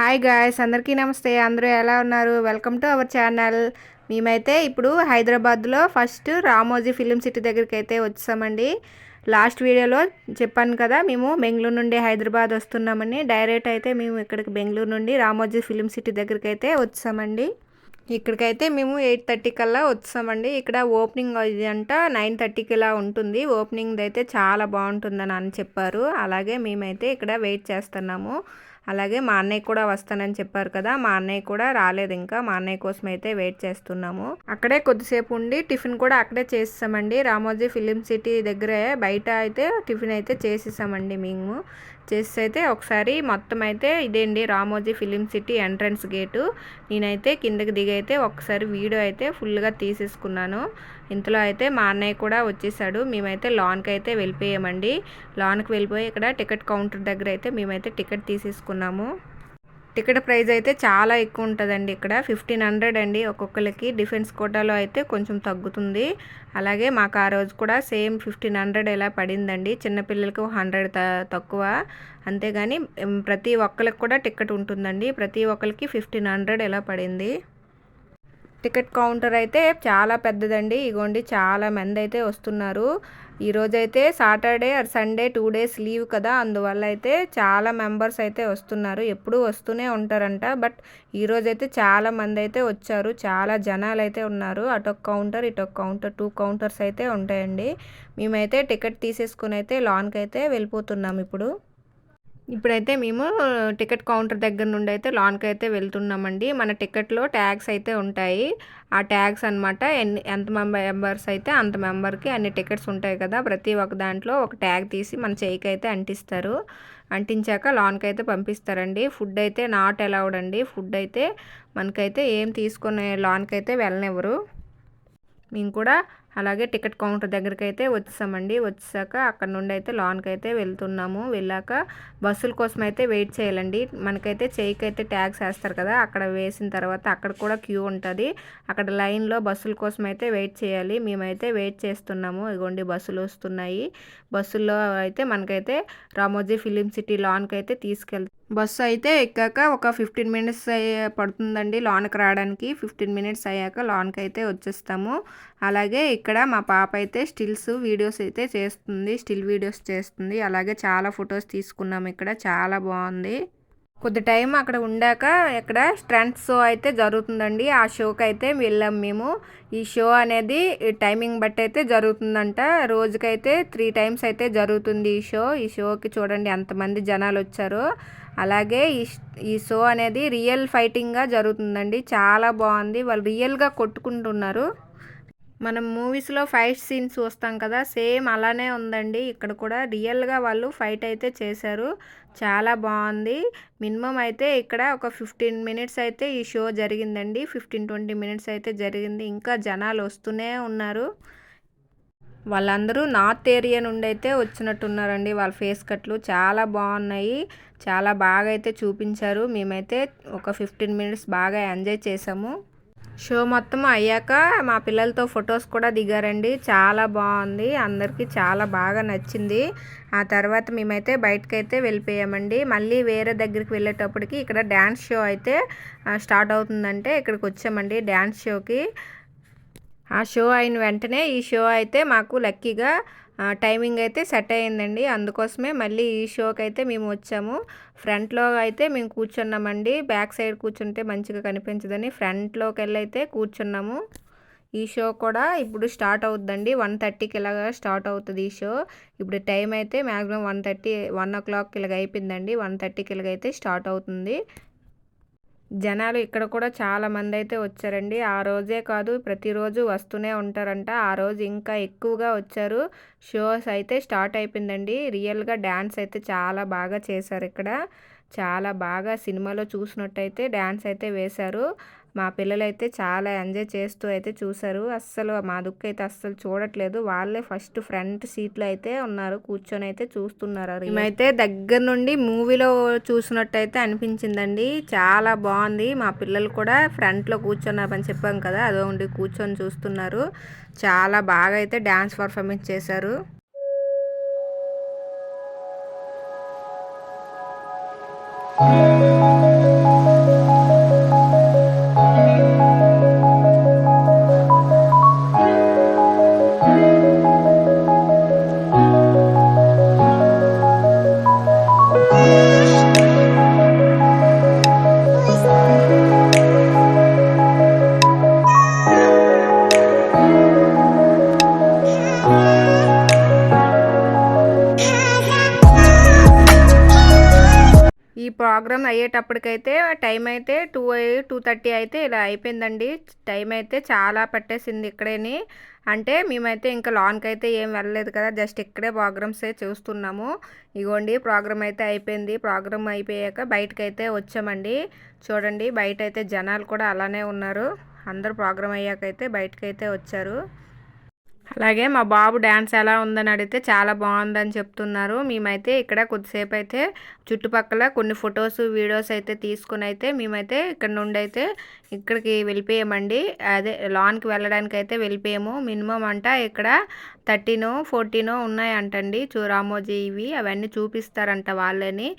Hi guys అందరికీ నమస్తే. అందరూ ఎలా ఉన్నారు? వెల్కమ్ టు అవర్ ఛానల్ మేమైతే ఇప్పుడు హైదరాబాద్లో ఫస్ట్ రామోజీ ఫిలిం సిటీ దగ్గరికి అయితే వచ్చామండి లాస్ట్ వీడియోలో చెప్పాను కదా మేము బెంగళూరు నుండి హైదరాబాద్ వస్తున్నామని. డైరెక్ట్ అయితే మేము ఇక్కడికి బెంగళూరు నుండి రామోజీ ఫిలిం సిటీ దగ్గరికి అయితే వచ్చామండి. ఇక్కడికైతే మేము ఎయిట్ థర్టీ కల్లా వచ్చామండి. ఇక్కడ ఓపెనింగ్ ఇది అంట నైన్ థర్టీకి ఇలా ఉంటుంది. ఓపెనింగ్ అయితే చాలా బాగుంటుందని అని చెప్పారు. అలాగే మేమైతే ఇక్కడ వెయిట్ చేస్తున్నాము. అలాగే మా అన్నయ్య కూడా వస్తానని చెప్పారు కదా మా అన్నయ్య కూడా రాలేదు ఇంకా మా అన్నయ్య కోసం అయితే వెయిట్ చేస్తున్నాము. అక్కడే కొద్దిసేపు ఉండి టిఫిన్ కూడా అక్కడే చేసేసామండి. రామోజీ ఫిలిం సిటీ దగ్గరే బయట అయితే టిఫిన్ అయితే చేసేసామండి మేము. చేసి అయితే ఒకసారి మొత్తం అయితే ఇదేండి Ramoji film city entrance gate. నేనైతే కిందకి దిగైతే ఒకసారి వీడియో అయితే ఫుల్గా తీసేసుకున్నాను. ఇంతలో అయితే మా అన్నయ్య కూడా వచ్చేసాడు. మేమైతే లాన్కి అయితే వెళ్ళిపోయామండి. లాన్కి వెళ్ళిపోయి ఇక్కడ టికెట్ కౌంటర్ దగ్గర అయితే మేమైతే టికెట్ తీసేసుకున్నాము. టికెట్ ప్రైస్ అయితే చాలా ఎక్కువ ఉంటుందండి ఇక్కడ. ఫిఫ్టీన్ హండ్రెడ్ అండి ఒక్కొక్కరికి డిఫెన్స్ కోటాలో అయితే కొంచెం తగ్గుతుంది. అలాగే మాకు ఆ రోజు కూడా సేమ్ ఫిఫ్టీన్ హండ్రెడ్ ఎలా పడిందండి. చిన్నపిల్లలకు హండ్రెడ్ త తక్కువ. అంతేగాని ప్రతి ఒక్కరికి కూడా టికెట్ ఉంటుందండి. ప్రతి ఒక్కరికి ఫిఫ్టీన్ హండ్రెడ్ ఎలా పడింది? టికెట్ కౌంటర్ అయితే చాలా పెద్దదండి. ఇగోండి చాలా మంది అయితే వస్తున్నారు ఈరోజైతే Saturday or Sunday two days leave కదా. అందువల్ల అయితే చాలా మెంబర్స్ అయితే వస్తున్నారు. ఎప్పుడూ వస్తూనే ఉంటారంట. బట్ ఈరోజైతే చాలా మంది అయితే వచ్చారు. చాలా జనాలు అయితే ఉన్నారు. అటొక కౌంటర్ ఇటొక కౌంటర్ టూ కౌంటర్స్ అయితే ఉంటాయండి. మేమైతే టికెట్ తీసేసుకుని అయితే లాన్కి అయితే వెళ్ళిపోతున్నాం ఇప్పుడు. ఇప్పుడైతే మేము టికెట్ కౌంటర్ దగ్గర నుండి అయితే లాన్కి అయితే వెళ్తున్నామండి. మన టికెట్లో ట్యాగ్స్ అయితే ఉంటాయి. ఆ ట్యాగ్స్ అనమాట ఎన్ని ఎంత మెంబర్స్ అయితే అంత మెంబర్కి అన్ని టికెట్స్ ఉంటాయి కదా. ప్రతి ఒక్క దాంట్లో ఒక ట్యాగ్ తీసి మన చేయికి అయితే అంటిస్తారు. అంటించాక లాన్కి అయితే పంపిస్తారండి. ఫుడ్ అయితే నాట్ అలౌడ్ అండి. ఫుడ్ అయితే మనకైతే ఏం తీసుకునే లాన్కి అయితే వెళ్ళనివ్వరు. మేము కూడా అలాగే టికెట్ కౌంటర్ దగ్గరికి అయితే వచ్చామండి వచ్చాక అక్కడ నుండి అయితే లాన్కి అయితే వెళ్తున్నాము. వెళ్ళాక బస్సుల కోసం అయితే వెయిట్ చేయాలండి. మనకైతే చేయికి అయితే ట్యాక్స్ వేస్తారు కదా అక్కడ వేసిన తర్వాత అక్కడ కూడా క్యూ ఉంటుంది. అక్కడ లైన్లో బస్సుల కోసం అయితే వెయిట్ చేయాలి. మేమైతే వెయిట్ చేస్తున్నాము. ఇగోండి బస్సులు వస్తున్నాయి. బస్సుల్లో అయితే మనకైతే రామోజీ ఫిలిం సిటీ లాన్కి అయితే తీసుకెళ్తాం బస్సు అయితే ఎక్కాక ఒక ఫిఫ్టీన్ మినిట్స్ పడుతుందండి లోనకి రావడానికి. ఫిఫ్టీన్ మినిట్స్ అయ్యాక లోన్కి అయితే వచ్చేస్తాము. అలాగే ఇక్కడ మా పాప అయితే స్టిల్స్ వీడియోస్ అయితే చేస్తుంది స్టిల్ వీడియోస్ చేస్తుంది. అలాగే చాలా ఫొటోస్ తీసుకున్నాము ఇక్కడ చాలా బాగుంది. కొద్ది టైం అక్కడ ఉండాక ఇక్కడ స్ట్రెంత్ షో అయితే జరుగుతుందండి. ఆ షోకి అయితే వెళ్ళాం మేము. ఈ షో అనేది టైమింగ్ బట్టి అయితే జరుగుతుందంట. రోజుకైతే త్రీ టైమ్స్ అయితే జరుగుతుంది ఈ షో. ఈ షోకి చూడండి ఎంతమంది జనాలు వచ్చారో. అలాగే ఈ ఈ షో అనేది రియల్ ఫైటింగ్గా జరుగుతుందండి. చాలా బాగుంది. వాళ్ళు రియల్గా కొట్టుకుంటున్నారు. మనం మూవీస్లో ఫైట్ సీన్స్ చూస్తాం కదా సేమ్ అలానే ఉందండి. ఇక్కడ కూడా రియల్గా వాళ్ళు ఫైట్ అయితే చేశారు. చాలా బాగుంది. మినిమం అయితే ఇక్కడ ఒక ఫిఫ్టీన్ మినిట్స్ అయితే ఈ షో జరిగిందండి. ఫిఫ్టీన్ ట్వంటీ మినిట్స్ అయితే జరిగింది. ఇంకా జనాలు వస్తూనే ఉన్నారు. వాళ్ళందరూ నార్త్ ఏరియా నుండి అయితే వచ్చినట్టున్నారండి వాళ్ళ ఫేస్ కట్లు. చాలా బాగున్నాయి. చాలా బాగా అయితే చూపించారు. మేమైతే ఒక ఫిఫ్టీన్ మినిట్స్ బాగా ఎంజాయ్ చేసాము. షో మొత్తం అయ్యాక మా పిల్లలతో ఫొటోస్ కూడా దిగారండి. చాలా బాగుంది. అందరికీ చాలా బాగా నచ్చింది. ఆ తర్వాత మేమైతే బయటకైతే వెళ్ళిపోయామండి. మళ్ళీ వేరే దగ్గరికి వెళ్ళేటప్పటికి ఇక్కడ డ్యాన్స్ షో అయితే స్టార్ట్ అవుతుందంటే ఇక్కడికి వచ్చామండి డ్యాన్స్ షోకి. ఆ షో అయిన వెంటనే ఈ షో అయితే మాకు లక్కీగా టైమింగ్ అయితే సెట్ అయ్యిందండి. అందుకోసమే మళ్ళీ ఈ షోకి అయితే మేము వచ్చాము. ఫ్రంట్లో అయితే మేము కూర్చున్నామండి. బ్యాక్ సైడ్ కూర్చుంటే మంచిగా కనిపించదని ఫ్రంట్లోకి వెళ్ళి అయితే కూర్చున్నాము. ఈ షో కూడా ఇప్పుడు స్టార్ట్ అవుతుందండి వన్ థర్టీకి ఇలాగా స్టార్ట్ అవుతుంది ఈ షో. ఇప్పుడు టైం అయితే మ్యాక్సిమం వన్ థర్టీ వన్ ఓ క్లాక్కి ఇలాగ అయిపోయిందండి. వన్ థర్టీకి ఇలాగ అయితే స్టార్ట్ అవుతుంది. జనాలు ఇక్కడ కూడా చాలా మంది అయితే వచ్చారండి. ఆ రోజే కాదు ప్రతిరోజు వస్తూనే ఉంటారంట. ఆ రోజు ఇంకా ఎక్కువగా వచ్చారు. షోస్ అయితే స్టార్ట్ అయిపోయిందండి. రియల్గా డ్యాన్స్ అయితే చాలా బాగా చేశారు ఇక్కడ. చాలా బాగా సినిమాలో చూసినట్టయితే డ్యాన్స్ అయితే వేశారు. మా పిల్లలైతే చాలా ఎంజాయ్ చేస్తూ అయితే చూశారు. అస్సలు మా దుక్కు అయితే అస్సలు చూడట్లేదు. వాళ్ళే ఫస్ట్ ఫ్రంట్ సీట్లో అయితే ఉన్నారు. కూర్చొని అయితే చూస్తున్నారు మేమైతే దగ్గర నుండి మూవీలో చూసినట్టయితే అనిపించిందండి. చాలా బాగుంది. మా పిల్లలు కూడా ఫ్రంట్లో కూర్చున్నారని చెప్పాం కదా అదో ఉండి కూర్చొని చూస్తున్నారు. చాలా బాగా అయితే డ్యాన్స్ పర్ఫార్మెన్స్ చేశారు. ప్రోగ్రామ్ అయ్యేటప్పటికైతే టైం అయితే టూ టూ థర్టీ అయితే ఇలా అయిపోయిందండి. టైం అయితే చాలా పట్టేసింది ఇక్కడేని. అంటే మేమైతే ఇంకా లాన్కి అయితే ఏం వెళ్ళలేదు కదా జస్ట్ ఇక్కడే ప్రోగ్రామ్సే చూస్తున్నాము. ఇగోండి ప్రోగ్రామ్ అయితే అయిపోయింది. ప్రోగ్రామ్ అయిపోయాక బయటకు అయితే వచ్చామండి. చూడండి బయట అయితే జనాలు కూడా అలానే ఉన్నారు. అందరు ప్రోగ్రామ్ అయ్యాక అయితే బయటకైతే వచ్చారు. అలాగే మా బాబు డ్యాన్స్ ఎలా ఉందని అడిగితే చాలా బాగుందని చెప్తున్నారు. మేమైతే ఇక్కడ కొద్దిసేపు అయితే చుట్టుపక్కల కొన్ని ఫొటోస్ వీడియోస్ అయితే తీసుకుని అయితే మేమైతే ఇక్కడ నుండి అయితే ఇక్కడికి వెళ్ళిపోయామండి. అదే లాన్కి వెళ్ళడానికి అయితే వెళ్ళిపోయాము. మినిమం అంట ఇక్కడ థర్టీనో ఫోర్టీనో ఉన్నాయంటండి. చూరామోజీ ఇవి అవన్నీ చూపిస్తారంట వాళ్ళని.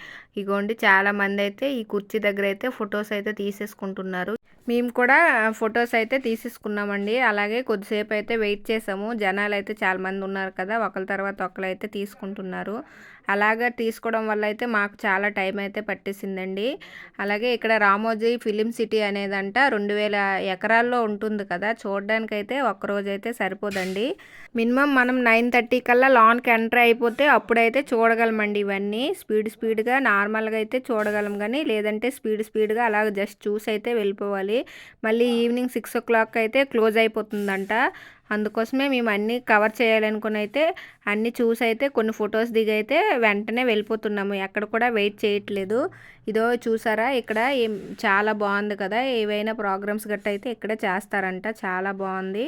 ఇగోండి చాలా మంది అయితే ఈ కుర్చీ దగ్గర అయితే ఫొటోస్ అయితే తీసేసుకుంటున్నారు. మేము కూడా ఫొటోస్ అయితే తీసేసుకున్నామండి. అలాగే కొద్దిసేపు అయితే వెయిట్ చేసాము. జనాలు అయితే చాలామంది ఉన్నారు కదా ఒకరి తర్వాత ఒకరు అయితే తీసుకుంటున్నారు. అలాగా తీసుకోవడం వల్ల అయితే మాకు చాలా టైం అయితే పట్టేసిందండి. అలాగే ఇక్కడ రామోజీ ఫిలిం సిటీ అనేదంట రెండు వేల ఎకరాల్లో ఉంటుంది కదా చూడడానికైతే ఒక్కరోజు అయితే సరిపోదండి. మినిమం మనం నైన్ థర్టీ కల్లా లాన్కి ఎంటర్ అయిపోతే అప్పుడైతే చూడగలమండి ఇవన్నీ. స్పీడ్ స్పీడ్గా నార్మల్గా అయితే చూడగలం కానీ లేదంటే స్పీడ్ స్పీడ్గా అలాగ జస్ట్ చూసి అయితే వెళ్ళిపోవాలి. మళ్ళీ ఈవినింగ్ సిక్స్ ఓ క్లాక్ అయితే క్లోజ్ అయిపోతుందంట. అందుకోసమే మేము అన్నీ కవర్ చేయాలనుకుని అయితే అన్నీ చూసి అయితే కొన్ని ఫొటోస్ దిగి అయితే వెంటనే వెళ్ళిపోతున్నాము. ఎక్కడ కూడా వెయిట్ చేయట్లేదు. ఇదో చూసారా? ఇక్కడ చాలా బాగుంది కదా? ఏవైనా ప్రోగ్రామ్స్ గట్ట అయితే ఇక్కడే చేస్తారంట. చాలా బాగుంది.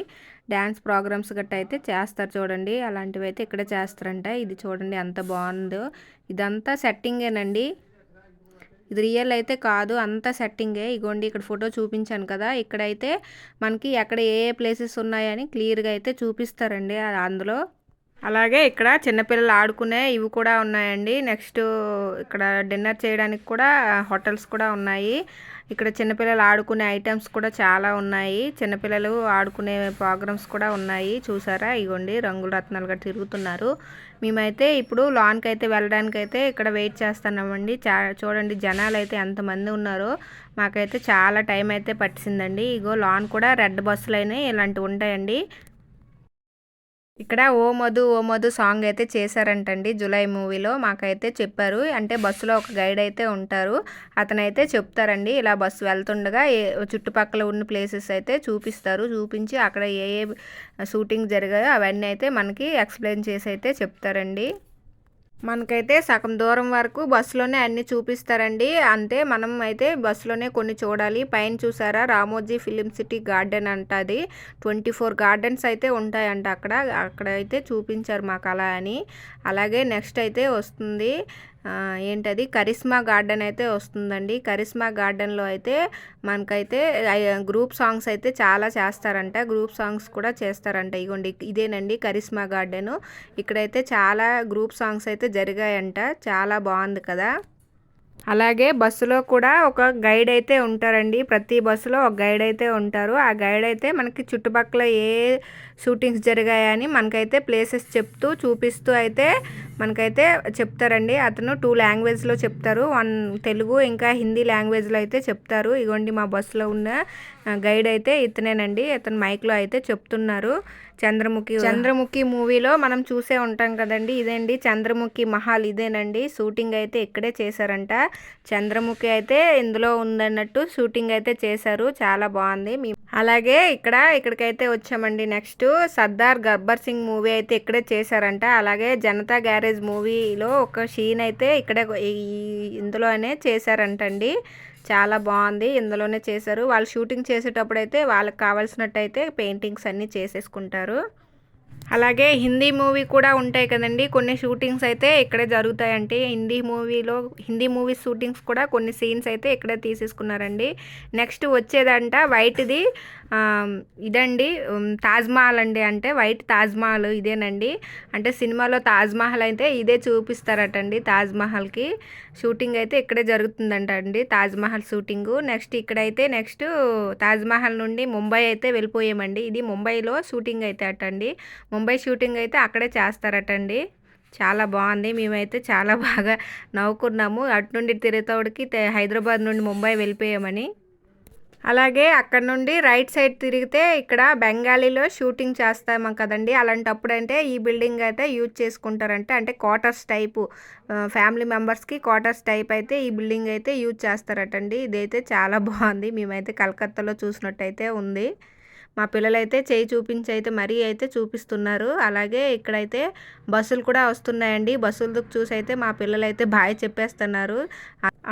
డ్యాన్స్ ప్రోగ్రామ్స్ గట్ట అయితే చేస్తారు చూడండి. అలాంటివి అయితే ఇక్కడే చేస్తారంట. ఇది చూడండి ఎంత బాగుందో. ఇదంతా సెట్టింగేనండి. ఇది రియల్ అయితే కాదు అంత సెట్టింగే ఇగోండి ఇక్కడ ఫోటో చూపించాను కదా. ఇక్కడైతే మనకి ఎక్కడ ఏ ఏ ప్లేసెస్ ఉన్నాయని క్లియర్గా అయితే చూపిస్తారండి అందులో. అలాగే ఇక్కడ చిన్నపిల్లలు ఆడుకునే ఇవి కూడా ఉన్నాయండి. నెక్స్ట్ ఇక్కడ డిన్నర్ చేయడానికి కూడా హోటల్స్ కూడా ఉన్నాయి. ఇక్కడ చిన్నపిల్లలు ఆడుకునే ఐటమ్స్ కూడా చాలా ఉన్నాయి. చిన్నపిల్లలు ఆడుకునే ప్రోగ్రామ్స్ కూడా ఉన్నాయి. చూసారా? ఇగోండి రంగుల రత్నాలుగా తిరుగుతున్నారు. మేమైతే ఇప్పుడు లాన్కి అయితే వెళ్ళడానికి అయితే ఇక్కడ వెయిట్ చేస్తున్నామండి. చా చూడండి జనాలు అయితే ఎంతమంది ఉన్నారో. మాకైతే చాలా టైం అయితే పట్టిందండి. ఇగో లాన్ కూడా రెడ్ బస్సులు అయినాయి ఇలాంటివి ఉంటాయండి ఇక్కడ ఓ మధు ఓ మధు సాంగ్ అయితే చేశారంటండి జూలై మూవీలో. మాకైతే చెప్పారు. అంటే బస్సులో ఒక గైడ్ అయితే ఉంటారు. అతనైతే చెప్తారండి ఇలా బస్సు వెళ్తుండగా ఏ చుట్టుపక్కల ఉన్న ప్లేసెస్ అయితే చూపిస్తారు. చూపించి అక్కడ ఏ ఏ షూటింగ్ జరిగాయో అవన్నీ అయితే మనకి ఎక్స్ప్లెయిన్ చేసి అయితే చెప్తారండి. మనకైతే సగం దూరం వరకు బస్సులోనే అన్నీ చూపిస్తారండి. అంటే మనం అయితే బస్సులోనే కొన్ని చూడాలి. పైన చూసారా? రామోజీ ఫిలిం సిటీ గార్డెన్ అంట అది. ట్వంటీ ఫోర్ గార్డెన్స్ అయితే ఉంటాయంట అక్కడ. అక్కడ అయితే చూపించారు మాకు అలా అని. అలాగే నెక్స్ట్ అయితే వస్తుంది. ఏంటది? కరిస్మా గార్డెన్ అయితే వస్తుందండి. కరిస్మా గార్డెన్లో అయితే మనకైతే గ్రూప్ సాంగ్స్ అయితే చాలా చేస్తారంట. గ్రూప్ సాంగ్స్ కూడా చేస్తారంట. ఇగోండి ఇదేనండి కరిస్మా గార్డెను. ఇక్కడైతే చాలా గ్రూప్ సాంగ్స్ అయితే జరిగాయంట. చాలా బాగుంది కదా? అలాగే బస్సులో కూడా ఒక గైడ్ అయితే ఉంటారండి. ప్రతి బస్సులో ఒక గైడ్ అయితే ఉంటారు. ఆ గైడ్ అయితే మనకి చుట్టుపక్కల ఏ షూటింగ్స్ జరిగాయని మనకైతే ప్లేసెస్ చెప్తూ చూపిస్తూ అయితే మనకైతే చెప్తారండి. అతను టూ లాంగ్వేజ్లో చెప్తారు. వన్ తెలుగు ఇంకా హిందీ లాంగ్వేజ్లో అయితే చెప్తారు. ఇగోండి మా బస్సులో ఉన్న గైడ్ అయితే ఇతనేనండి. ఇతను మైక్లో అయితే చెప్తున్నారు. చంద్రముఖి చంద్రముఖి మూవీలో మనం చూసే ఉంటాం కదండి. ఇదేండి? చంద్రముఖి మహల్ ఇదేనండి. షూటింగ్ అయితే ఇక్కడే చేశారంట. చంద్రముఖి అయితే ఇందులో ఉందన్నట్టు షూటింగ్ అయితే చేశారు. చాలా బాగుంది. అలాగే ఇక్కడ ఇక్కడికైతే వచ్చామండి నెక్స్ట్. సర్దార్ గబ్బర్ సింగ్ మూవీ అయితే ఇక్కడే చేశారంట. అలాగే జనతా గ్యారేజ్ మూవీలో ఒక షీన్ అయితే ఇక్కడే ఇందులోనే చేశారంటండి. చాలా బాగుంది. ఇందులోనే చేశారు. వాళ్ళు షూటింగ్ చేసేటప్పుడు అయితే వాళ్ళకి కావాల్సినట్టయితే పెయింటింగ్స్ అన్నీ చేసేసుకుంటారు. అలాగే హిందీ మూవీ కూడా ఉంటాయి కదండి. కొన్ని షూటింగ్స్ అయితే ఇక్కడే జరుగుతాయంటే హిందీ మూవీలో హిందీ మూవీ షూటింగ్స్ కూడా కొన్ని సీన్స్ అయితే ఇక్కడే తీసేసుకున్నారండి. నెక్స్ట్ వచ్చేదంట వైట్ది ఇదండి తాజ్మహల్ అండి అంటే వైట్ తాజ్మహల్ ఇదేనండి. అంటే సినిమాలో తాజ్మహల్ అయితే ఇదే చూపిస్తారటండి తాజ్మహల్కి షూటింగ్ అయితే ఇక్కడే జరుగుతుందంట అండి తాజ్మహల్ షూటింగు. నెక్స్ట్ ఇక్కడైతే నెక్స్ట్ తాజ్మహల్ నుండి ముంబై అయితే వెళ్ళిపోయామండి. ఇది ముంబైలో షూటింగ్ అయితే అటండి. ముంబై షూటింగ్ అయితే అక్కడే చేస్తారటండి. చాలా బాగుంది. మేమైతే చాలా బాగా నవ్వుకున్నాము. అటు నుండి తిరుగుతోడికి హైదరాబాద్ నుండి ముంబై వెళ్ళిపోయామని. అలాగే అక్కడ నుండి రైట్ సైడ్ తిరిగితే ఇక్కడ బెంగాలీలో షూటింగ్ చేస్తాము కదండి. అలాంటప్పుడు అంటే ఈ బిల్డింగ్ అయితే యూజ్ చేసుకుంటారంటే. అంటే క్వార్టర్స్ టైపు ఫ్యామిలీ మెంబర్స్కి క్వార్టర్స్ టైప్ అయితే ఈ బిల్డింగ్ అయితే యూజ్ చేస్తారటండి. ఇదైతే చాలా బాగుంది. మేమైతే కలకత్తాలో చూసినట్టయితే ఉంది. మా పిల్లలైతే చేయి చూపించి అయితే మరీ అయితే చూపిస్తున్నారు. అలాగే ఇక్కడైతే బస్సులు కూడా వస్తున్నాయండి. బస్సులు చూసి అయితే మా పిల్లలు అయితే బాయ్ చెప్పేస్తున్నారు.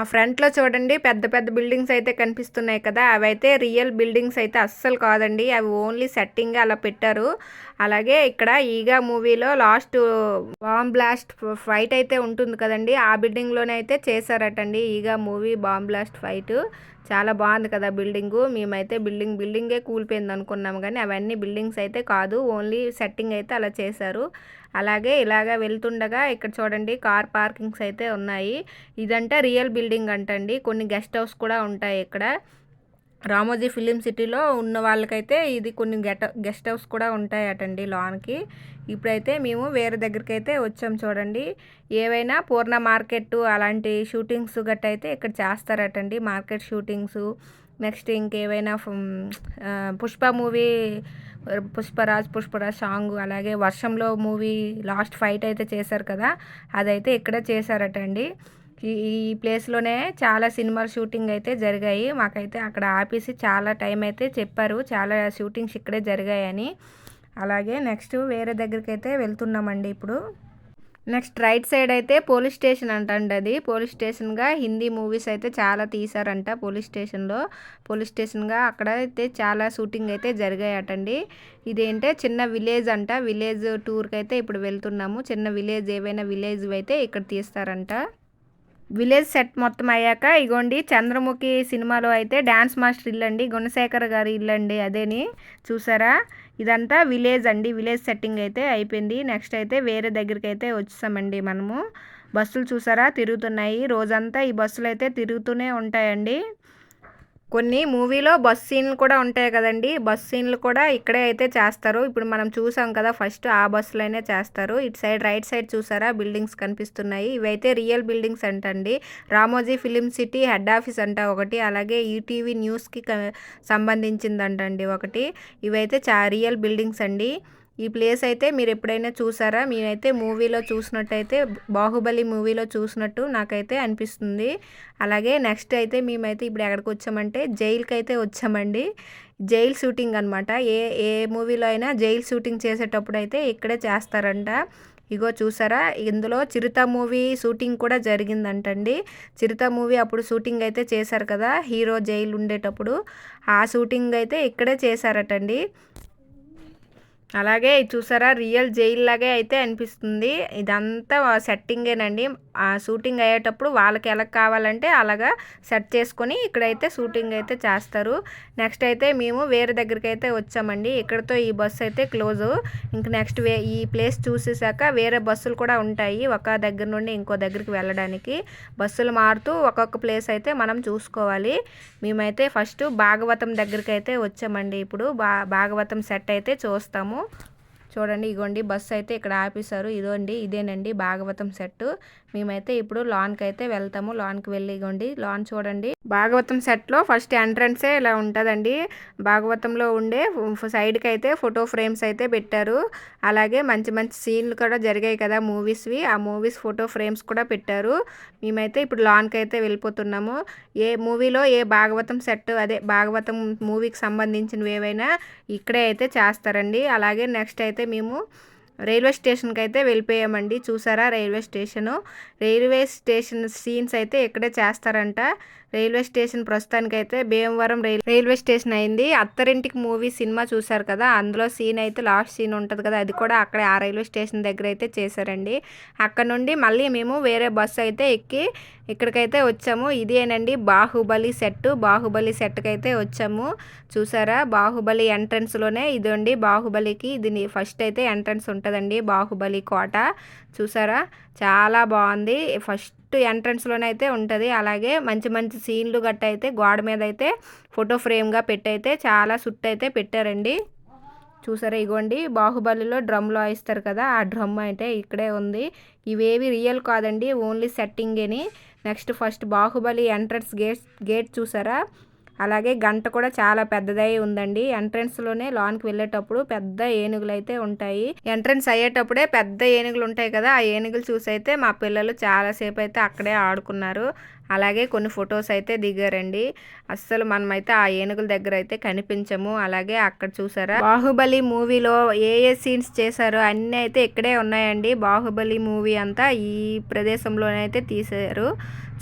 ఆ ఫ్రంట్లో చూడండి పెద్ద పెద్ద బిల్డింగ్స్ అయితే కనిపిస్తున్నాయి కదా. అవి అయితే రియల్ బిల్డింగ్స్ అయితే అస్సలు కాదండి. అవి ఓన్లీ సెట్టింగ్ అలా పెట్టారు. అలాగే ఇక్కడ ఈగా మూవీలో లాస్ట్ బాంబ్ బ్లాస్ట్ ఫైట్ అయితే ఉంటుంది కదండి. ఆ బిల్డింగ్లోనే అయితే చేశారటండి ఈగా మూవీ బాంబ్ బ్లాస్ట్ ఫైట్. చాలా బాగుంది కదా బిల్డింగు. మేమైతే బిల్డింగ్ బిల్డింగే కూలిపోయింది అనుకున్నాం కానీ అవన్నీ బిల్డింగ్స్ అయితే కాదు. ఓన్లీ సెట్టింగ్ అయితే అలా చేశారు. అలాగే ఇలాగ వెళ్తుండగా ఇక్కడ చూడండి కార్ పార్కింగ్స్ అయితే ఉన్నాయి. ఇదంటే రియల్ బిల్డింగ్ అంటండి. కొన్ని గెస్ట్ హౌస్ కూడా ఉంటాయి ఇక్కడ. రామోజీ ఫిలిం సిటీలో ఉన్న వాళ్ళకైతే ఇది కొన్ని గెట గెస్ట్ హౌస్ కూడా ఉంటాయటండి లాన్కి. ఇప్పుడైతే మేము వేరే దగ్గరికి అయితే వచ్చాం చూడండి. ఏవైనా పూర్ణ మార్కెట్ అలాంటి షూటింగ్స్ గట్ట అయితే ఇక్కడ చేస్తారటండి మార్కెట్ షూటింగ్స్. నెక్స్ట్ ఇంకేవైనా పుష్ప మూవీ పుష్పరాజ్ పుష్పరాజ్ సాంగ్ అలాగే వర్షంలో మూవీ లాస్ట్ ఫైట్ అయితే చేశారు కదా అదైతే ఇక్కడ చేశారటండి. ఈ ఈ ప్లేస్లోనే చాలా సినిమాల షూటింగ్ అయితే జరిగాయి. మాకైతే అక్కడ ఆపేసి చాలా టైం అయితే చెప్పారు. చాలా షూటింగ్స్ ఇక్కడే జరిగాయని. అలాగే నెక్స్ట్ వేరే దగ్గరికి అయితే వెళ్తున్నామండి ఇప్పుడు. నెక్స్ట్ రైట్ సైడ్ అయితే పోలీస్ స్టేషన్ అంటండి అది. పోలీస్ స్టేషన్గా హిందీ మూవీస్ అయితే చాలా తీసారంట పోలీస్ స్టేషన్లో. పోలీస్ స్టేషన్గా అక్కడ అయితే చాలా షూటింగ్ అయితే జరిగాయటండి. ఇదేంటే చిన్న విలేజ్ అంట. విలేజ్ టూర్కి అయితే ఇప్పుడు వెళ్తున్నాము. చిన్న విలేజ్ ఏవైనా విలేజ్ అయితే ఇక్కడ తీస్తారంట. విలేజ్ సెట్ మొత్తం అయ్యాక ఇగోండి చంద్రముఖి సినిమాలో అయితే డ్యాన్స్ మాస్టర్ ఇల్లు అండి గుణశేఖర్ గారి ఇల్లు అండి అదేని చూసారా? ఇదంతా విలేజ్ అండి విలేజ్ సెట్టింగ్ అయితే అయిపోయింది. నెక్స్ట్ అయితే వేరే దగ్గరికి అయితే వచ్చేసామండి మనము. బస్సులు చూసారా? తిరుగుతున్నాయి. రోజంతా ఈ బస్సులు అయితే తిరుగుతూనే ఉంటాయండి. కొన్ని మూవీలో బస్ సీన్లు కూడా ఉంటాయి కదండి. బస్ సీన్లు కూడా ఇక్కడే అయితే చేస్తారు. ఇప్పుడు మనం చూసాం కదా ఫస్ట్ ఆ బస్సులోనే చేస్తారు. ఇటు సైడ్ రైట్ సైడ్ చూసారా? బిల్డింగ్స్ కనిపిస్తున్నాయి. ఇవైతే రియల్ బిల్డింగ్స్ అంటండి. Ramoji film city head office అంట ఒకటి. అలాగే ఈటీవీ న్యూస్కి సంబంధించిందంటండి ఒకటి. ఇవైతే చా రియల్ బిల్డింగ్స్ అండి. ఈ ప్లేస్ అయితే మీరు ఎప్పుడైనా చూసారా? మేమైతే మూవీలో చూసినట్టయితే బాహుబలి మూవీలో చూసినట్టు నాకైతే అనిపిస్తుంది. అలాగే నెక్స్ట్ అయితే మేమైతే ఇప్పుడు ఎక్కడికి వచ్చామంటే జైలుకి అయితే వచ్చామండి. జైల్ షూటింగ్ అనమాట ఏ ఏ మూవీలో అయినా జైల్ షూటింగ్ చేసేటప్పుడు అయితే ఇక్కడే చేస్తారంట. ఇగో చూసారా? ఇందులో చిరుత మూవీ షూటింగ్ కూడా జరిగిందంటండి. చిరుత మూవీ అప్పుడు షూటింగ్ అయితే చేశారు కదా హీరో జైలు ఉండేటప్పుడు ఆ షూటింగ్ అయితే ఇక్కడే చేశారటండి. అలాగే చూసారా? రియల్ జైల్ లాగే అయితే అనిపిస్తుంది. ఇదంతా సెట్టింగేనండి. ఆ షూటింగ్ అయ్యేటప్పుడు వాళ్ళకి ఎలా కావాలంటే అలాగా సెట్ చేసుకొని ఇక్కడైతే షూటింగ్ అయితే చేస్తారు. నెక్స్ట్ అయితే మేము వేరే దగ్గరికి అయితే వచ్చామండి. ఇక్కడతో ఈ బస్సు అయితే క్లోజు. ఇంక నెక్స్ట్ వే ఈ ప్లేస్ చూసేసాక వేరే బస్సులు కూడా ఉంటాయి. ఒక దగ్గర నుండి ఇంకో దగ్గరికి వెళ్ళడానికి. బస్సులు మారుతూ ఒక్కొక్క ప్లేస్ అయితే మనం చూసుకోవాలి. మేమైతే ఫస్ట్ భాగవతం దగ్గరికి అయితే వచ్చామండి. ఇప్పుడు బా భాగవతం సెట్ అయితే చూస్తాము. చూడండి ఇగోండి బస్సు అయితే ఇక్కడ ఆపేశారు. ఇదోండి ఇదేనండి భాగవతం సెట్ మేమైతే ఇప్పుడు లాన్కి అయితే వెళ్తాము. లాన్కి వెళ్ళి ఇగోండి. లాన్ చూడండి. భాగవతం సెట్లో ఫస్ట్ ఎంట్రన్సే ఇలా ఉంటుందండి. భాగవతంలో ఉండే సైడ్కి అయితే ఫోటో ఫ్రేమ్స్ అయితే పెట్టారు. అలాగే మంచి మంచి సీన్లు కూడా జరిగాయి కదా మూవీస్వి. ఆ మూవీస్ ఫోటో ఫ్రేమ్స్ కూడా పెట్టారు. మేమైతే ఇప్పుడు లాన్కి అయితే వెళ్ళిపోతున్నాము. ఏ మూవీలో ఏ భాగవతం సెట్ అదే భాగవతం మూవీకి సంబంధించినవి ఏవైనా ఇక్కడే అయితే చేస్తారండి. అలాగే నెక్స్ట్ అయితే మేము రైల్వే స్టేషన్కి అయితే వెళ్ళిపోయామండి. చూసారా railway station? Railway station scenes అయితే ఇక్కడే చేస్తారంట. రైల్వే స్టేషన్ ప్రస్తుతానికి అయితే భీమవరం రైల్వే స్టేషన్ అయింది. అత్తరింటికి మూవీ సినిమా చూసారు కదా అందులో సీన్ అయితే లాస్ట్ సీన్ ఉంటుంది కదా అది కూడా అక్కడే ఆ రైల్వే స్టేషన్ దగ్గర అయితే చేశారండి. అక్కడ నుండి మళ్ళీ మేము వేరే బస్సు అయితే ఎక్కి ఇక్కడికైతే వచ్చాము. ఇదేనండి బాహుబలి సెట్ బాహుబలి సెట్కి అయితే వచ్చాము. చూసారా? బాహుబలి ఎంట్రన్స్లోనే ఇదండి బాహుబలికి. ఇది ఫస్ట్ అయితే ఎంట్రన్స్ ఉంటుందండి బాహుబలి కోట. చూసారా? చాలా బాగుంది. ఫస్ట్ ఎంట్రన్స్లోనే అయితే ఉంటుంది. అలాగే మంచి మంచి సీన్లు గట్ట అయితే గోడ మీద అయితే ఫోటో ఫ్రేమ్గా పెట్టయితే చాలా సుట్ అయితే పెట్టారండి. చూసారా ఇగోండి బాహుబలిలో డ్రమ్లో వేస్తారు కదా ఆ డ్రమ్ అయితే ఇక్కడే ఉంది. ఇవేవి రియల్ కాదండి only సెట్టింగేని next first Baahubali entrance gate gate చూసారా? అలాగే గంట కూడా చాలా పెద్దదై ఉందండి. ఎంట్రన్స్లోనే లోనికి వెళ్ళేటప్పుడు పెద్ద ఏనుగులు అయితే ఉంటాయి. ఎంట్రన్స్ అయ్యేటప్పుడే పెద్ద ఏనుగులు ఉంటాయి కదా ఆ ఏనుగులు చూసి అయితే మా పిల్లలు చాలాసేపు అయితే అక్కడే ఆడుకున్నారు. అలాగే కొన్ని ఫొటోస్ అయితే దిగారండి. అస్సలు మనమైతే ఆ ఏనుగుల దగ్గర అయితే కనిపించము. అలాగే అక్కడ చూసారా? బాహుబలి మూవీలో ఏ ఏ సీన్స్ చేశారో అన్నీ అయితే ఇక్కడే ఉన్నాయండి. బాహుబలి మూవీ అంతా ఈ ప్రదేశంలోనైతే తీశారు.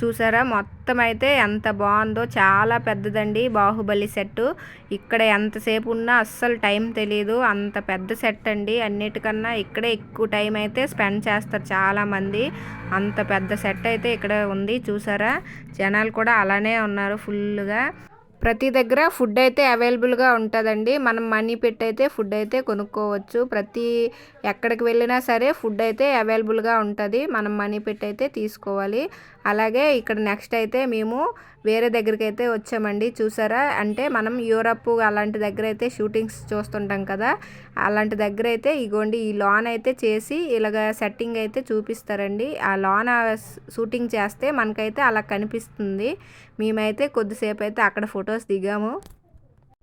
చూసారా? మొత్తం అయితే ఎంత బాగుందో. చాలా పెద్దదండి బాహుబలి సెట్ ఇక్కడ ఎంతసేపు ఉన్నా అస్సలు టైం తెలియదు అంత పెద్ద సెట్ అండి. అన్నిటికన్నా ఇక్కడే ఎక్కువ టైం అయితే స్పెండ్ చేస్తారు చాలామంది. అంత పెద్ద సెట్ అయితే ఇక్కడ ఉంది చూసారా? జనాలు కూడా అలానే ఉన్నారు ఫుల్గా ప్రతి దగ్గర ఫుడ్ అయితే అవైలబుల్గా ఉంటుందండి. మనం మనీ పెట్టి అయితే ఫుడ్ అయితే కొనుక్కోవచ్చు. ప్రతి ఎక్కడికి వెళ్ళినా సరే ఫుడ్ అయితే అవైలబుల్గా ఉంటుంది. మనం మనీ పెట్టి అయితే తీసుకోవాలి. అలాగే ఇక్కడ నెక్స్ట్ అయితే మేము వేరే దగ్గరికి అయితే వచ్చామండి. చూసారా? అంటే మనం యూరప్ అలాంటి దగ్గర అయితే షూటింగ్స్ చూస్తుంటాం కదా. అలాంటి దగ్గర అయితే ఇగోండి ఈ లాన్ అయితే చేసి ఇలాగ సెట్టింగ్ అయితే చూపిస్తారండి. ఆ లాన్ షూటింగ్ చేస్తే మనకైతే అలా కనిపిస్తుంది. మేమైతే కొద్దిసేపు అయితే అక్కడ ఫొటోస్ దిగాము.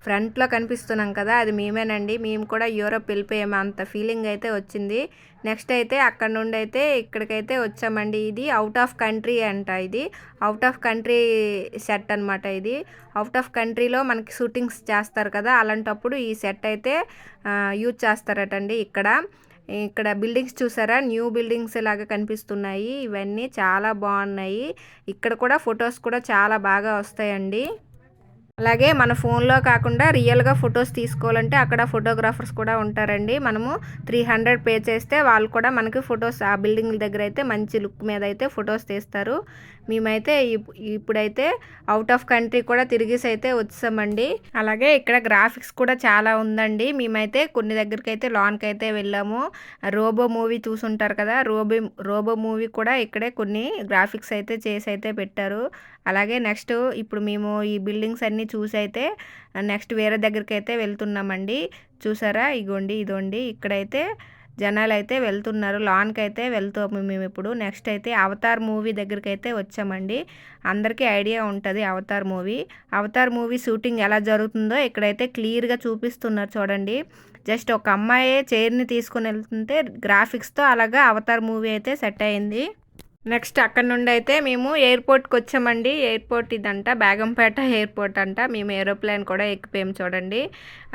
ఫ్రంట్లో కనిపిస్తున్నాం కదా అది మేమేనండి. మేము కూడా యూరోప్ వెళ్ళిపోయాము అంత ఫీలింగ్ అయితే వచ్చింది. నెక్స్ట్ అయితే అక్కడ నుండి అయితే ఇక్కడికైతే వచ్చామండి. ఇది అవుట్ ఆఫ్ కంట్రీ అంట ఇది. అవుట్ ఆఫ్ కంట్రీ సెట్ అనమాట ఇది. అవుట్ ఆఫ్ కంట్రీలో మనకి షూటింగ్స్ చేస్తారు కదా అలాంటప్పుడు ఈ సెట్ అయితే యూజ్ చేస్తారటండి ఇక్కడ. ఇక్కడ బిల్డింగ్స్ చూసారా? న్యూ బిల్డింగ్స్ లాగా కనిపిస్తున్నాయి. ఇవన్నీ చాలా బాగున్నాయి. ఇక్కడ కూడా ఫొటోస్ కూడా చాలా బాగా వస్తాయండి. అలాగే మన ఫోన్లో కాకుండా రియల్గా ఫొటోస్ తీసుకోవాలంటే అక్కడ ఫోటోగ్రాఫర్స్ కూడా ఉంటారండి. మనము త్రీ హండ్రెడ్ పే చేస్తే వాళ్ళు కూడా మనకి ఫొటోస్ ఆ బిల్డింగ్ దగ్గర అయితే మంచి లుక్ మీద అయితే ఫొటోస్ తీస్తారు. మేమైతే ఇప్పుడైతే అవుట్ ఆఫ్ కంట్రీ కూడా తిరిగేసి అయితే వచ్చామండి. అలాగే ఇక్కడ గ్రాఫిక్స్ కూడా చాలా ఉందండి. మేమైతే కొన్ని దగ్గరికి అయితే లాన్కి అయితే వెళ్ళాము. రోబో మూవీ చూసుంటారు కదా రోబో రోబో మూవీ కూడా ఇక్కడే కొన్ని గ్రాఫిక్స్ అయితే చేసి అయితే పెట్టారు. అలాగే నెక్స్ట్ ఇప్పుడు మేము ఈ బిల్డింగ్స్ అన్నీ చూసి అయితే నెక్స్ట్ వేరే దగ్గరికి అయితే వెళ్తున్నామండి. చూసారా? ఇగోండి ఇదోండి. ఇక్కడైతే జనాలు అయితే వెళ్తున్నారు. లాన్కి అయితే వెళ్తాము మేము ఇప్పుడు. నెక్స్ట్ అయితే అవతార్ మూవీ దగ్గరికి అయితే వచ్చామండి. అందరికీ ఐడియా ఉంటుంది Avatar movie. Avatar movie shooting ఎలా జరుగుతుందో ఇక్కడైతే క్లియర్గా చూపిస్తున్నారు చూడండి. జస్ట్ ఒక అమ్మాయి చైర్ని తీసుకుని వెళ్తుంటే గ్రాఫిక్స్తో అలాగా అవతార్ మూవీ అయితే సెట్ అయింది. నెక్స్ట్ అక్కడ నుండి అయితే మేము ఎయిర్పోర్ట్కి వచ్చామండి. ఎయిర్పోర్ట్ ఇదంట బేగంపేట ఎయిర్పోర్ట్ అంట. మేము ఏరోప్లేన్ కూడా ఎక్కిపోయాం చూడండి.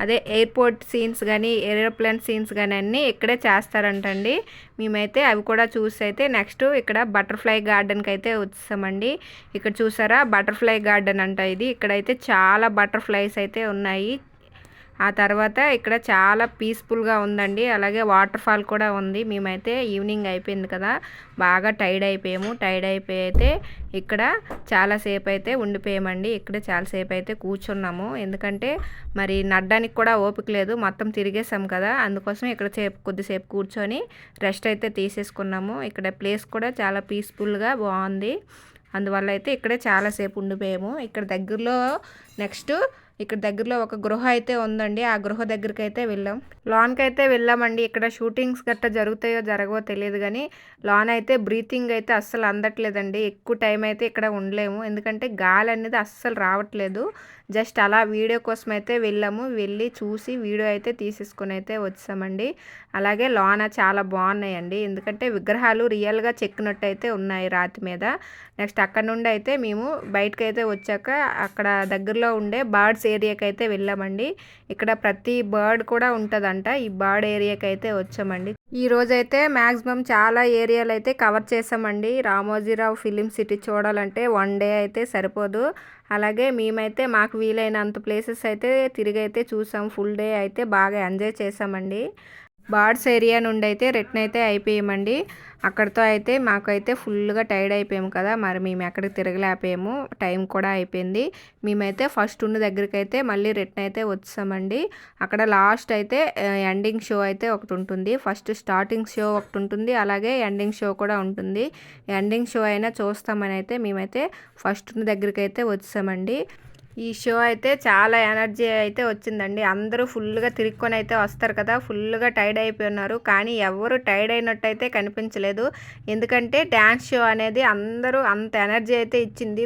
అదే ఎయిర్పోర్ట్ సీన్స్ కానీ ఏరోప్లేన్ సీన్స్ కానీ అన్నీ ఇక్కడే చేస్తారంటండి. మేమైతే అవి కూడా చూసి అయితే నెక్స్ట్ ఇక్కడ బటర్ఫ్లై గార్డెన్కి అయితే వచ్చామండి. ఇక్కడ చూసారా? బటర్ఫ్లై గార్డెన్ అంట ఇది. ఇక్కడైతే చాలా బటర్ఫ్లైస్ అయితే ఉన్నాయి. ఆ తర్వాత ఇక్కడ చాలా పీస్ఫుల్గా ఉందండి. అలాగే వాటర్ ఫాల్ కూడా ఉంది. మేమైతే ఈవినింగ్ అయిపోయింది కదా. బాగా టైడ్ అయిపోయాము. టైడ్ అయిపోయి అయితే ఇక్కడ చాలాసేపు అయితే ఉండిపోయామండి. ఇక్కడ చాలాసేపు అయితే కూర్చున్నాము. ఎందుకంటే మరి నడ్డానికి కూడా ఓపిక లేదు. మొత్తం తిరిగేసాం కదా. అందుకోసం ఇక్కడ సేపు కొద్దిసేపు కూర్చొని రెస్ట్ అయితే తీసేసుకున్నాము. ఇక్కడ ప్లేస్ కూడా చాలా పీస్ఫుల్గా బాగుంది. అందువల్ల అయితే ఇక్కడే చాలాసేపు ఉండిపోయాము. ఇక్కడ దగ్గరలో నెక్స్ట్ ఇక్కడ దగ్గరలో ఒక గృహ అయితే ఉందండి. ఆ గృహ దగ్గరికి అయితే వెళ్ళాం. లాన్కి అయితే వెళ్ళామండి. ఇక్కడ షూటింగ్స్ గట్రా జరుగుతాయో జరగవో తెలియదు కానీ లాన్ అయితే బ్రీతింగ్ అయితే అస్సలు అందట్లేదండి. ఎక్కువ టైం అయితే ఇక్కడ ఉండలేము. ఎందుకంటే గాలి అనేది అస్సలు రావట్లేదు. జస్ట్ అలా వీడియో కోసం అయితే వెళ్ళాము. వెళ్ళి చూసి వీడియో అయితే తీసేసుకొని అయితే వచ్చామండి. అలాగే లోన చాలా బాగున్నాయండి. ఎందుకంటే విగ్రహాలు రియల్గా చెక్కినట్టు అయితే ఉన్నాయి రాతి మీద. నెక్స్ట్ అక్కడ నుండి అయితే మేము బయటకు అయితే వచ్చాక అక్కడ దగ్గరలో ఉండే బర్డ్స్ ఏరియాకి అయితే వెళ్ళామండి. ఇక్కడ ప్రతి బర్డ్ కూడా ఉంటుందంట. ఈ బర్డ్ ఏరియాకి అయితే వచ్చామండి. ఈ రోజైతే మ్యాక్సిమం చాలా ఏరియాలు అయితే కవర్ చేసామండి. రామోజీరావు ఫిలిం సిటీ చూడాలంటే వన్ డే అయితే సరిపోదు. అలాగే మేమైతే మాకు వీలైనంత ప్లేసెస్ అయితే తిరిగి అయితే చూసాం. ఫుల్ డే అయితే బాగా ఎంజాయ్ చేసామండి. బార్డ్స్ ఏరియా నుండి అయితే రిటర్న్ అయితే అయిపోయామండి. అక్కడితో అయితే మాకైతే ఫుల్గా టైర్డ్ అయిపోయాము కదా. మరి మేము ఎక్కడికి తిరగలేకపోయాము. టైం కూడా అయిపోయింది. మేమైతే ఫస్ట్ ఉన్న దగ్గరికి అయితే మళ్ళీ రిటర్న్ అయితే వచ్చామండి. అక్కడ లాస్ట్ అయితే ఎండింగ్ షో అయితే ఒకటి ఉంటుంది. ఫస్ట్ స్టార్టింగ్ షో ఒకటి ఉంటుంది. అలాగే ఎండింగ్ షో కూడా ఉంటుంది. ఎండింగ్ షో అయినా చూస్తామని అయితే మేమైతే ఫస్ట్ ఉన్న దగ్గరికి అయితే వచ్చామండి. ఈ షో అయితే చాలా ఎనర్జీ అయితే వచ్చిందండి. అందరూ ఫుల్గా తిరుక్కొని అయితే వస్తారు కదా ఫుల్గా టైర్డ్ అయిపోయి ఉన్నారు. కానీ ఎవరు టైర్డ్ అయినట్టు అయితే కనిపించలేదు. ఎందుకంటే డ్యాన్స్ షో అనేది అందరూ అంత ఎనర్జీ అయితే ఇచ్చింది.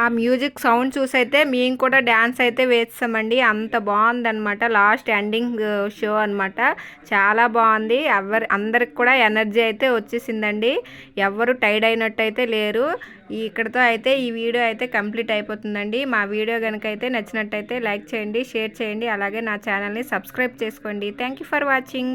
ఆ మ్యూజిక్ సౌండ్ చూసి అయితే మేము కూడా డ్యాన్స్ అయితే వేస్తామండి. అంత బాగుందనమాట లాస్ట్ ఎండింగ్ షో అనమాట చాలా బాగుంది. ఎవరి అందరికి కూడా ఎనర్జీ అయితే వచ్చేసిందండి. ఎవరు టైడ్ అయినట్టు అయితే లేరు ఇక్కడతో అయితే ఈ వీడియో అయితే కంప్లీట్ అయిపోతుందండి. మా వీడియో కనుక అయితే నచ్చినట్టయితే లైక్ చేయండి షేర్ చేయండి. అలాగే నా ఛానల్ని సబ్స్క్రైబ్ చేసుకోండి. Thank for watching.